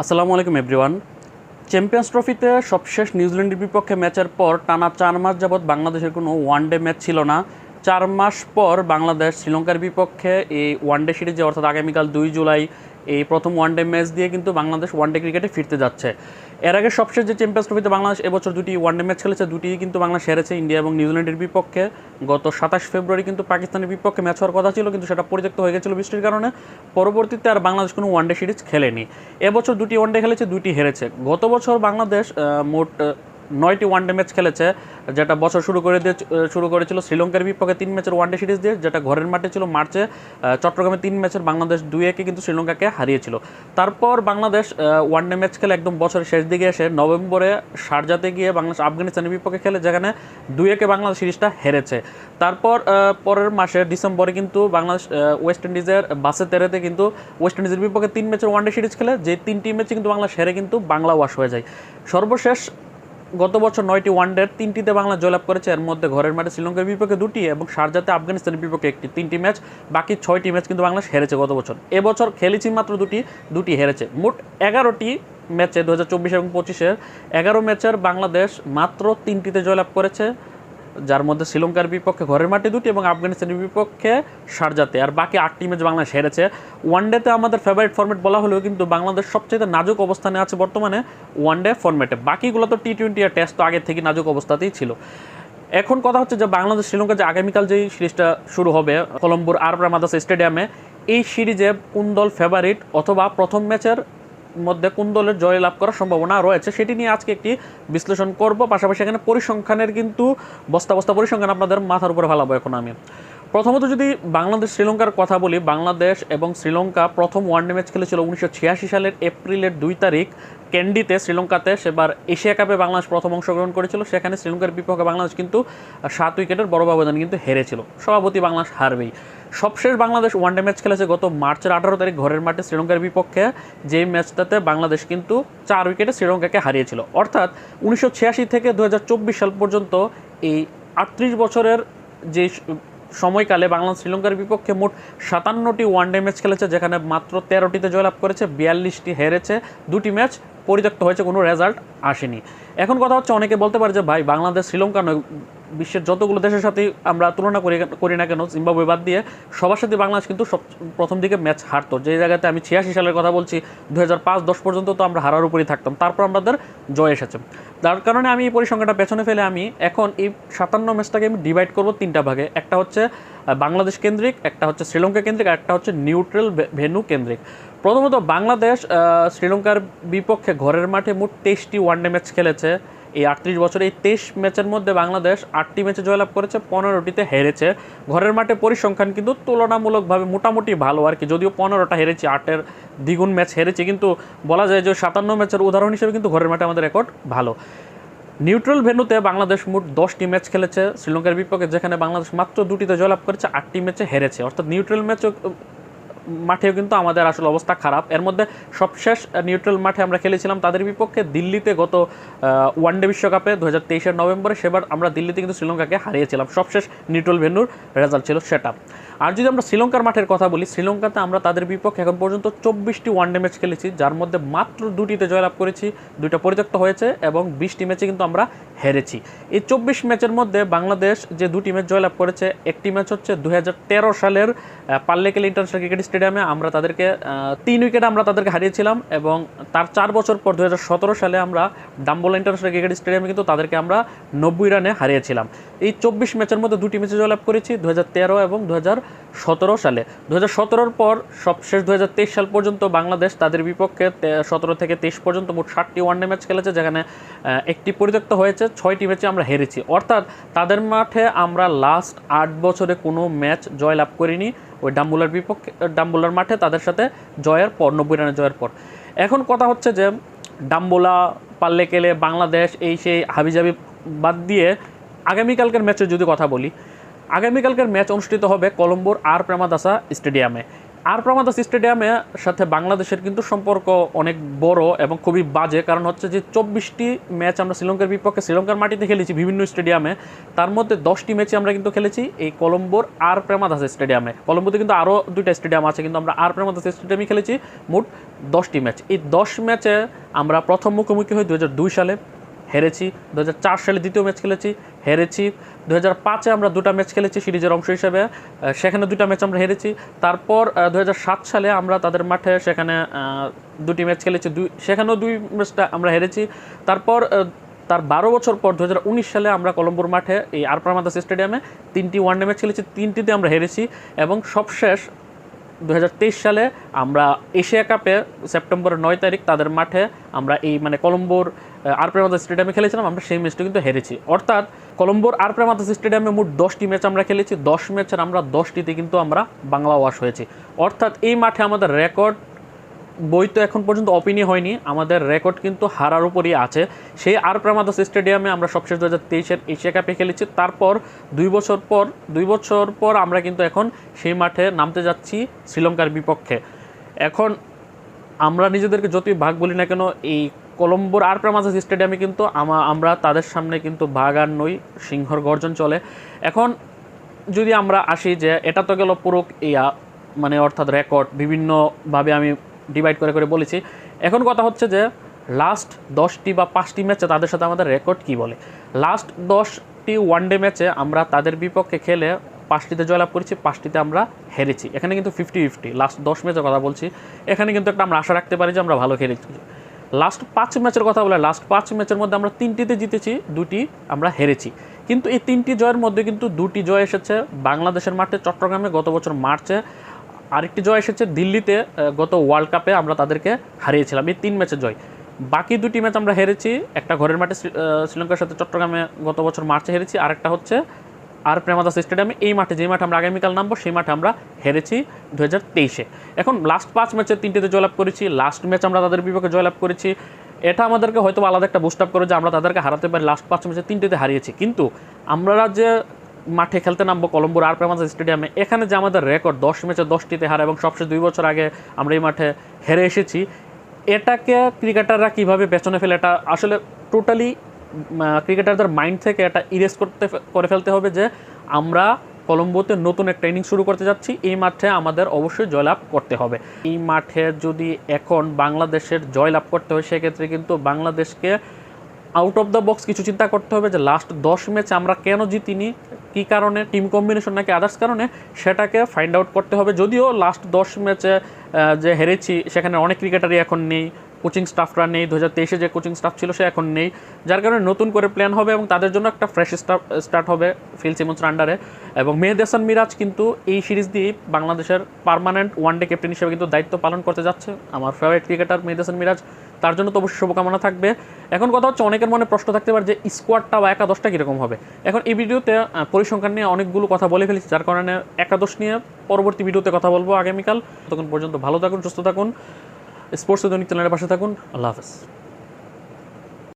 আসসালামু আলাইকুম, everyone. Champions ট্রফিতে সবশেষ নিউজিল্যান্ডের বিপক্ষে ম্যাচের পর টানা চার মাস যাবৎ বাংলাদেশের কোনো ওয়ানডে ম্যাচ ছিল না। চার মাস পর বাংলাদেশ, শ্রীলঙ্কার বিপক্ষে এই ওয়ানডে সিরিজে অর্থাৎ আগামীকাল দুই জুলাই এই প্রথম ওয়ানডে ম্যাচ দিয়ে কিন্তু বাংলাদেশ ওয়ানডে ক্রিকেটে ফিরতে যাচ্ছে। এর আগে সবশেষ যে চ্যাম্পিয়ন্স ট্রফিতে বাংলাদেশ এবছর দুটি ওয়ানডে ম্যাচ খেলেছে দুটি কিন্তু বাংলাদেশ হেরেছে ইন্ডিয়া এবং নিউজিল্যান্ডের বিপক্ষে। গত সাতাশ ফেব্রুয়ারি কিন্তু পাকিস্তানের বিপক্ষে ম্যাচ হওয়ার কথা ছিল, কিন্তু সেটা পরিত্যক্ত হয়ে গেছিল বৃষ্টির কারণে। পরবর্তীতে আর বাংলাদেশ কোনো ওয়ানডে সিরিজ খেলেনি। এবছর দুটি ওয়ানডে খেলেছে, দুটি হেরেছে। গত বছর বাংলাদেশ মোট নয়টি ওয়ানডে ম্যাচ খেলেছে, যেটা বছর শুরু করে দিয়ে শুরু করেছিল শ্রীলঙ্কার বিপক্ষে তিন ম্যাচের ওয়ানডে সিরিজ দিয়ে, যেটা ঘরের মাঠে ছিল মার্চে চট্টগ্রামে তিন ম্যাচের বাংলাদেশ দুই একে কিন্তু শ্রীলঙ্কাকে হারিয়েছিল। তারপর বাংলাদেশ ওয়ানডে ম্যাচ খেলে একদম বছরের শেষ দিকে এসে নভেম্বরে সারজাতে গিয়ে বাংলাদেশ আফগানিস্তানের বিপক্ষে খেলে, যেখানে দুই একে বাংলাদেশ সিরিজটা হেরেছে। তারপর পরের মাসে ডিসেম্বরে কিন্তু বাংলাদেশ ওয়েস্ট ইন্ডিজের বাসে তেরেতে কিন্তু ওয়েস্ট ইন্ডিজের বিপক্ষে তিন ম্যাচের ওয়ানডে সিরিজ খেলে, যে তিনটি ম্যাচে কিন্তু বাংলাদেশ হেরে কিন্তু বাংলা ওয়াশ হয়ে যায়। সর্বশেষ গত বছর নয়টি ওয়ানডের তিনটিতে বাংলা জয়লাভ করেছে। এর মধ্যে ঘরের মাঠে শ্রীলঙ্কার বিপক্ষে দুটি এবং সারজাতে আফগানিস্তানের বিপক্ষে একটি। তিনটি ম্যাচ, বাকি ছয়টি ম্যাচ কিন্তু বাংলাদেশ হেরেছে গত বছর। এবছর খেলেছি মাত্র দুটি দুটি হেরেছে। মোট এগারোটি ম্যাচে দু হাজার চব্বিশ এবং পঁচিশের এগারো ম্যাচের বাংলাদেশ মাত্র তিনটিতে জয়লাভ করেছে। যার মধ্যে শ্রীলঙ্কার বিপক্ষে ঘরের মাঠে দুটি এবং আফগানিস্তানের বিপক্ষে সারজাতে আর বাকি আটটি ম্যাচ বাংলাদেশ হেরেছে। ওয়ানডেতে আমাদের ফেভারিট ফরম্যাট বলা হলেও কিন্তু বাংলাদেশ সবচেয়ে নাজুক অবস্থানে আছে বর্তমানে ওয়ানডে ফরম্যাটে বাকিগুলো তো টি টোয়েন্টি আর টেস্ট তো আগে থেকে নাজুক অবস্থাতেই ছিল। এখন কথা হচ্ছে যে বাংলাদেশ শ্রীলঙ্কা যে আগামীকাল যেই সিরিজটা শুরু হবে, কলম্বোর আর রামাদাস স্টেডিয়ামে, এই সিরিজে কোন দল ফেভারিট অথবা প্রথম ম্যাচের মধ্যে কোন দলের জয় লাভ করার সম্ভাবনা রয়েছে সেটি নিয়ে আজকে একটি বিশ্লেষণ করব। পাশাপাশি এখানে পরিসংখ্যানের কিন্তু বস্তা বস্তা পরিসংখ্যান আপনাদের মাথার উপরে ভালো হবে এখন আমি। প্রথমত যদি বাংলাদেশ শ্রীলঙ্কার কথা বলি, বাংলাদেশ এবং শ্রীলঙ্কা প্রথম ওয়ানডে ম্যাচ খেলেছিল উনিশশো ছিয়াশি সালের এপ্রিলের দুই তারিখ। ক্যান্ডিতে শ্রীলঙ্কাতে সেবার এশিয়া কাপে বাংলাদেশ প্রথম অংশগ্রহণ করেছিল। সেখানে শ্রীলঙ্কার বিপক্ষে বাংলাদেশ কিন্তু সাত উইকেটের বড় ব্যবধান কিন্তু হেরেছিল। সভাপতি বাংলাদেশ হারবেই। সবশেষ বাংলাদেশ ওয়ানডে ম্যাচ খেলেছে গত মার্চের আঠারো তারিখ ঘরের মাঠে শ্রীলঙ্কার বিপক্ষে। যেই ম্যাচটাতে বাংলাদেশ কিন্তু চার উইকেটে শ্রীলঙ্কাকে হারিয়েছিল। অর্থাৎ উনিশশো ছিয়াশি থেকে দু হাজার চব্বিশ সাল পর্যন্ত এই আটত্রিশ বছরের যে সময়কালে বাংলাদেশ শ্রীলঙ্কার বিপক্ষে মোট সাতান্নটি ওয়ানডে ম্যাচ খেলেছে, যেখানে মাত্র তেরোটিতে জয়লাভ করেছে, বিয়াল্লিশটি হেরেছে, দুটি ম্যাচ পরিত্যক্ত হয়েছে, কোনো রেজাল্ট আসেনি। এখন কথা হচ্ছে, অনেকে বলতে পারে যে, ভাই, বাংলাদেশ শ্রীলঙ্কা নয় বিশ্বের যতগুলো দেশের সাথেই আমরা তুলনা করি করি না কেন, জিম্বাবুয়ে বাদ দিয়ে সবার সাথে বাংলাদেশ কিন্তু সব প্রথম দিকে ম্যাচ হারতো। যে জায়গাতে আমি ছিয়াশি সালের কথা বলছি দু হাজার পর্যন্ত তো আমরা হারার উপরেই থাকতাম। তারপর আমাদের জয় এসেছে। যার কারণে আমি এই পরিসংখ্যানটা পেছনে ফেলে আমি এখন এই সাতান্ন ম্যাচটাকে আমি ডিভাইড করব তিনটা ভাগে। একটা হচ্ছে বাংলাদেশ কেন্দ্রিক, একটা হচ্ছে শ্রীলঙ্কা কেন্দ্রিক, আর একটা হচ্ছে নিউট্রাল ভেনু কেন্দ্রিক। প্রথমত বাংলাদেশ শ্রীলঙ্কার বিপক্ষে ঘরের মাঠে মোট তেইশটি ওয়ানডে ম্যাচ খেলেছে। এই আটত্রিশ বছরে এই তেইশ ম্যাচের মধ্যে বাংলাদেশ আটটি ম্যাচে জয়লাভ করেছে, পনেরোটিতে হেরেছে। ঘরের মাঠে পরিসংখ্যান কিন্তু তুলনামূলকভাবে মোটামুটি ভালো আর কি, যদিও পনেরোটা হেরেছে, আটের দ্বিগুণ ম্যাচ হেরেছে, কিন্তু বলা যায় যে সাতান্ন ম্যাচের উদাহরণ হিসেবে কিন্তু ঘরের মাঠে আমাদের রেকর্ড ভালো। নিউট্রাল ভেন্যুতে বাংলাদেশ মোট দশটি ম্যাচ খেলেছে, শ্রীলঙ্কার বিপক্ষে যেখানে বাংলাদেশ মাত্র দুটিতে জয়লাভ করেছে, আটটি ম্যাচে হেরেছে। অর্থাৎ নিউট্রাল ম্যাচও মাঠেও কিন্তু আমাদের আসলে অবস্থা খারাপ। এর মধ্যে সবশেষ নিউট্রাল মাঠে আমরা খেলেছিলাম তাদের বিপক্ষে দিল্লিতে গত ওয়ানডে বিশ্বকাপে দু হাজার তেইশের নভেম্বরে। সেবার আমরা দিল্লিতে কিন্তু শ্রীলঙ্কাকে হারিয়েছিলাম। সবশেষ নিউট্রাল ভেন্যুর রেজাল্ট ছিল সেটা। আর যদি আমরা শ্রীলঙ্কার মাঠের কথা বলি, শ্রীলঙ্কাতে আমরা তাদের বিপক্ষে এখন পর্যন্ত চব্বিশটি ওয়ানডে ম্যাচ খেলেছি, যার মধ্যে মাত্র দুটিতে জয়লাভ করেছি, দুইটা পরিত্যক্ত হয়েছে এবং বিশটি ম্যাচে কিন্তু আমরা হেরেছি। এই চব্বিশ ম্যাচের মধ্যে বাংলাদেশ যে দুটি ম্যাচ জয়লাভ করেছে, একটি ম্যাচ হচ্ছে দু হাজার তেরো সালের পাল্লেকেল ইন্টারন্যাশনাল ক্রিকেট স্টেডিয়ামে আমরা তাদেরকে তিন উইকেটে আমরা তাদেরকে হারিয়েছিলাম এবং তার চার বছর পর দু হাজার সতেরো সালে আমরা ডাম্বোলা ইন্টারন্যাশনাল ক্রিকেট স্টেডিয়ামে কিন্তু তাদেরকে আমরা নব্বই রানে হারিয়েছিলাম। এই চব্বিশ ম্যাচের মধ্যে দুটি ম্যাচে জয়লাভ করেছি, দুই হাজার তেরো এবং দু হাজার সতেরো সালে। দু হাজার পর সবশেষ দু হাজার তেইশ সাল পর্যন্ত বাংলাদেশ তাদের বিপক্ষে সতেরো থেকে তেইশ পর্যন্ত মোট ষাটটি ওয়ানডে ম্যাচ খেলেছে, যেখানে একটি পরিত্যক্ত হয়েছে, ছয়টি ম্যাচে আমরা হেরেছি। অর্থাৎ তাদের মাঠে আমরা লাস্ট আট বছরে কোনো ম্যাচ জয়লাভ করিনি। ওই ডাম্বুলার বিপক্ষে, ডাম্বুলার মাঠে তাদের সাথে জয়ের পর, নব্বই রানে জয়ের পর। এখন কথা হচ্ছে যে, ডাম্বোলা পাল্লে কেলে বাংলাদেশ এই সেই হাবিজাবি বাদ দিয়ে আগামীকালকের ম্যাচে যদি কথা বলি আগামীকালকের ম্যাচ অনুষ্ঠিত হবে কলম্বোর আর প্রেমাদাসা স্টেডিয়ামে। আর প্রামাদাস স্টেডিয়ামে সাথে বাংলাদেশের কিন্তু সম্পর্ক অনেক বড় এবং খুবই বাজে। কারণ হচ্ছে যে চব্বিশটি ম্যাচ আমরা শ্রীলঙ্কার বিপক্ষে শ্রীলঙ্কার মাটিতে খেলেছি বিভিন্ন স্টেডিয়ামে। তার মধ্যে দশটি ম্যাচে আমরা কিন্তু খেলেছি এই কলম্বোর আর প্রেমাদাস স্টেডিয়ামে। কলম্বোতে কিন্তু আরও দুইটা স্টেডিয়াম আছে, কিন্তু আমরা আর প্রেমাদাস স্টেডিয়ামে খেলেছি। মোট দশটি ম্যাচ। এই দশ ম্যাচে আমরা প্রথম মুখোমুখি হই দু হাজার দুই সালে হেরেছি। দু হাজার চার সালে দ্বিতীয় ম্যাচ খেলেছি। হেরেছি দু হাজার পাঁচে আমরা দুটা ম্যাচ খেলেছি সিরিজের অংশ হিসেবে সেখানে দুটা ম্যাচ আমরা হেরেছি। তারপর দু হাজার সাত সালে আমরা তাদের মাঠে সেখানে দুটি ম্যাচ খেলেছি। দুই, সেখানেও দুই ম্যাচটা আমরা হেরেছি। তারপর তার বারো বছর পর দু হাজার উনিশ সালে আমরা কলম্বোর মাঠে এই আর প্রামাদাস স্টেডিয়ামে তিনটি ওয়ানডে ম্যাচ খেলেছি, তিনটিতে আমরা হেরেছি এবং সবশেষ দু হাজার তেইশ সালে আমরা এশিয়া কাপে সেপ্টেম্বরের নয় তারিখ তাদের মাঠে আমরা এই মানে কলম্বোর আর প্রেমাদাস স্টেডিয়ামে খেলেছিলাম। আমরা সেই ম্যাচটা কিন্তু হেরেছি। অর্থাৎ কলম্বোর আর প্রেমাদাস স্টেডিয়ামে মোট দশটি ম্যাচ আমরা খেলেছি। দশ ম্যাচের আমরা, দশটিতে কিন্তু আমরা বাংলা ওয়াশ হয়েছি। অর্থাৎ এই মাঠে আমাদের রেকর্ড বই তো এখন পর্যন্ত অপিনি হয়নি। আমাদের রেকর্ড কিন্তু হারার উপরই আছে। সেই আর প্রামাদাস স্টেডিয়ামে আমরা সবশেষ দু হাজার তেইশের এশিয়া কাপে খেলেছি। তারপর দুই বছর পর, দুই বছর পর আমরা কিন্তু এখন সেই মাঠে নামতে যাচ্ছি শ্রীলঙ্কার বিপক্ষে। এখন আমরা নিজেদেরকে যতই ভাগ বলি না কেন, এই কলম্বোর আর প্রামাদাস স্টেডিয়ামে কিন্তু আমরা তাদের সামনে কিন্তু বাগান নই, সিংহর গর্জন চলে। এখন যদি আমরা আসি যে এটা তো গেল পুরো ইয়া মানে অর্থাৎ রেকর্ড বিভিন্নভাবে আমি ডিভাইড করে করে বলেছি। এখন কথা হচ্ছে যে লাস্ট দশটি বা পাঁচটি ম্যাচে তাদের সাথে আমাদের রেকর্ড কি বলে? লাস্ট দশটি ওয়ানডে ম্যাচে আমরা তাদের বিপক্ষে খেলে পাঁচটিতে জয়লাভ করেছি, পাঁচটিতে আমরা হেরেছি। এখানে কিন্তু ফিফটি ফিফটি লাস্ট দশ ম্যাচের কথা বলছি। এখানে কিন্তু একটা আমরা আশা রাখতে পারি যে আমরা ভালো খেলেছি। লাস্ট পাঁচ ম্যাচের কথা বলে লাস্ট পাঁচ ম্যাচের মধ্যে আমরা তিনটিতে জিতেছি, দুটি আমরা হেরেছি। কিন্তু এই তিনটি জয়ের মধ্যে কিন্তু দুটি জয় এসেছে বাংলাদেশের মাঠে, চট্টগ্রামে গত বছর মার্চে। আরেকটি জয় এসেছে দিল্লিতে গত ওয়ার্ল্ড কাপে আমরা তাদেরকে হারিয়েছিলাম এই তিন ম্যাচের জয়। বাকি দুটি ম্যাচ আমরা হেরেছি, একটা ঘরের মাঠে শ্রীলঙ্কার সাথে চট্টগ্রামে গত বছর মার্চে হেরেছি, আরেকটা হচ্ছে আর প্রেমাদাস স্টেডিয়ামে, এই মাঠে যে মাঠে আমরা আগামীকাল নামবো, সেই মাঠে আমরা হেরেছি দু হাজার তেইশে। এখন লাস্ট পাঁচ ম্যাচে তিনটিতে জয়লাভ করেছি লাস্ট ম্যাচ আমরা তাদের বিপক্ষে জয়লাভ করেছি। এটা আমাদেরকে হয়তো আলাদা একটা বুস্ট আপ করে যে আমরা তাদেরকে হারাতে পারি লাস্ট পাঁচ ম্যাচে তিনটিতে হারিয়েছি। কিন্তু আমরা যে মাঠে খেলতে নামবো কলম্বোর আর প্রেমাদাস স্টেডিয়ামে, এখানে যে আমাদের রেকর্ড দশ ম্যাচে দশটিতে হারা এবং সবচেয়ে দুই বছর আগে আমরা এই মাঠে হেরে এসেছি, এটাকে ক্রিকেটাররা কীভাবে পেছনে ফেলে, এটা আসলে টোটালি ক্রিকেটারদের মাইন্ড থেকে এটা ইরেজ করতে করে ফেলতে হবে যে আমরা কলম্বোতে নতুন একটা ট্রেনিং শুরু করতে যাচ্ছি। এই মাঠে আমাদের অবশ্যই জয়লাভ করতে হবে। এই মাঠে যদি এখন বাংলাদেশের জয়লাভ করতে হয়, সেক্ষেত্রে কিন্তু বাংলাদেশকে আউট অফ দ্য বক্স কিছু চিন্তা করতে হবে যে লাস্ট দশ ম্যাচ আমরা কেন জিতিনি, কী কারণে টিম কম্বিনেশন নাকি আদার্স কারণে, সেটাকে ফাইন্ড আউট করতে হবে। যদিও লাস্ট দশ ম্যাচে যে হেরেছি, সেখানে অনেক ক্রিকেটারই এখন নেই। কোচিং স্টাফরা নেই দু হাজার তেইশে যে কোচিং স্টাফ ছিল সে এখন নেই। যার কারণে নতুন করে প্ল্যান হবে এবং তাদের জন্য একটা ফ্রেশ স্টার্ট হবে ফিল সিমন্সের আন্ডারে এবং মেহেদ হাসান মিরাজ কিন্তু এই সিরিজ দিয়ে বাংলাদেশের পার্মানেন্ট ওয়ানডে ক্যাপ্টেন হিসেবে কিন্তু দায়িত্ব পালন করতে যাচ্ছে। আমার ফেভারিট ক্রিকেটার মেহেদ হাসান মিরাজ, তার জন্য তো অবশ্যই শুভকামনা থাকবে। এখন কথা হচ্ছে অনেকের মনে প্রশ্ন থাকতে পারে যে স্কোয়াডটা বা একাদশটা কীরকম হবে। এখন এই ভিডিওতে পরিসংখ্যান নিয়ে অনেকগুলো কথা বলে ফেলেছি, যার কারণে একাদশ নিয়ে পরবর্তী ভিডিওতে কথা বলব আগামীকাল। তখন পর্যন্ত ভালো থাকুন, সুস্থ থাকুন। স্পোর্টস দৈনিক চ্যানেলের পাশে থাকুন। আল্লাহ হাফেজ।